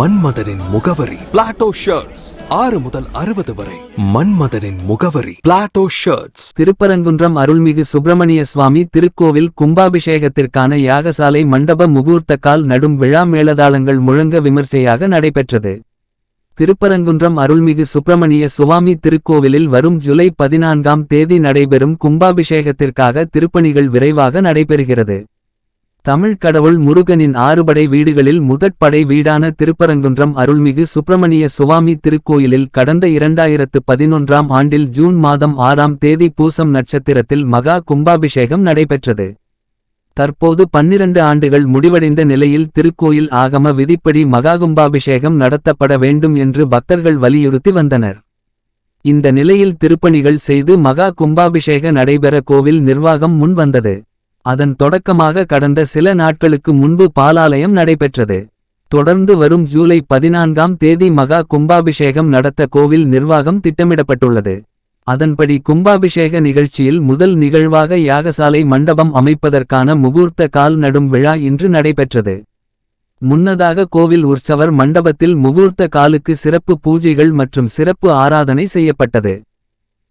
மன்மதனின் முகவரி. Plato shirts ஆறு முதல் அறுபது வரை. மன்மதனின் முகவரி. பிளாட்டோ ஷர்ட்ஸ் திருப்பரங்குன்றம் அருள்மிகு சுப்பிரமணிய சுவாமி திருக்கோவில் கும்பாபிஷேகத்திற்கான யாகசாலை மண்டப முகூர்த்த கால் நடும் விழா மேளதாளங்கள் முழங்க விமர்சையாக நடைபெற்றது. திருப்பரங்குன்றம் அருள்மிகு சுப்பிரமணிய சுவாமி திருக்கோவிலில் வரும் ஜூலை பதினான்காம் தேதி நடைபெறும் கும்பாபிஷேகத்திற்காக திருப்பணிகள் விரைவாக நடைபெறுகிறது. தமிழ் கடவுள் முருகனின் ஆறுபடை வீடுகளில் முதற்படை வீடான திருப்பரங்குன்றம் அருள்மிகு சுப்பிரமணிய சுவாமி திருக்கோயிலில் கடந்த இரண்டாயிரத்து பதினொன்றாம் ஆண்டில் ஜூன் மாதம் ஆறாம் தேதி பூசம் நட்சத்திரத்தில் மகா கும்பாபிஷேகம் நடைபெற்றது. தற்போது பன்னிரண்டு ஆண்டுகள் முடிவடைந்த நிலையில் திருக்கோயில் ஆகம விதிப்படி மகா கும்பாபிஷேகம் நடத்தப்பட வேண்டும் என்று பக்தர்கள் வலியுறுத்தி வந்தனர். இந்த நிலையில் திருப்பணிகள் செய்து மகா கும்பாபிஷேக நடைபெற கோவில் நிர்வாகம் முன்வந்தது. அதன் தொடக்கமாக கடந்த சில நாட்களுக்கு முன்பு பாலாலயம் நடைபெற்றது. தொடர்ந்து வரும் ஜூலை பதினான்காம் தேதி மகா கும்பாபிஷேகம் நடத்த கோவில் நிர்வாகம் திட்டமிடப்பட்டுள்ளது. அதன்படி கும்பாபிஷேக நிகழ்ச்சியில் முதல் நிகழ்வாக யாகசாலை மண்டபம் அமைப்பதற்கான முகூர்த்த கால் நடும் விழா இன்று நடைபெற்றது. முன்னதாக கோவில் உற்சவர் மண்டபத்தில் முகூர்த்த காலுக்கு சிறப்பு பூஜைகள் மற்றும் சிறப்பு ஆராதனை செய்யப்பட்டது.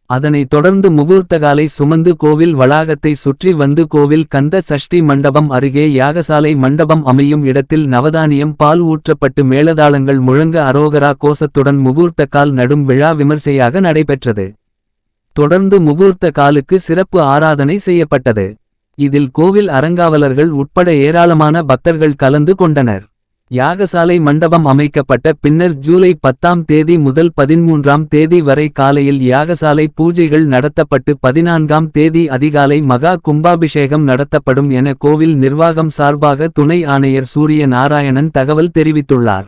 அதனைத் தொடர்ந்து முகூர்த்தகாலை சுமந்து கோவில் வளாகத்தை சுற்றி வந்து கோவில் கந்த சஷ்டி மண்டபம் அருகே யாகசாலை மண்டபம் அமையும் இடத்தில் நவதானியம் பால் ஊற்றப்பட்டு மேலதாளங்கள் முழங்க அரோகரா கோஷத்துடன் முகூர்த்தக்கால் நடும் விழா விமர்சையாக நடைபெற்றது. தொடர்ந்து முகூர்த்த காலுக்கு சிறப்பு ஆராதனை செய்யப்பட்டது. இதில் கோவில் அறங்காவலர்கள் உட்பட ஏராளமான பக்தர்கள் கலந்து கொண்டனர். யாகசாலை மண்டபம் அமைக்கப்பட்ட பின்னர் ஜூலை பத்தாம் தேதி முதல் பதிமூன்றாம் தேதி வரை காலையில் யாகசாலை பூஜைகள் நடத்தப்பட்டு பதினான்காம் தேதி அதிகாலை மகா கும்பாபிஷேகம் நடத்தப்படும் என கோவில் நிர்வாகம் சார்பாக துணை ஆணையர் சூரிய நாராயணன் தகவல் தெரிவித்துள்ளார்.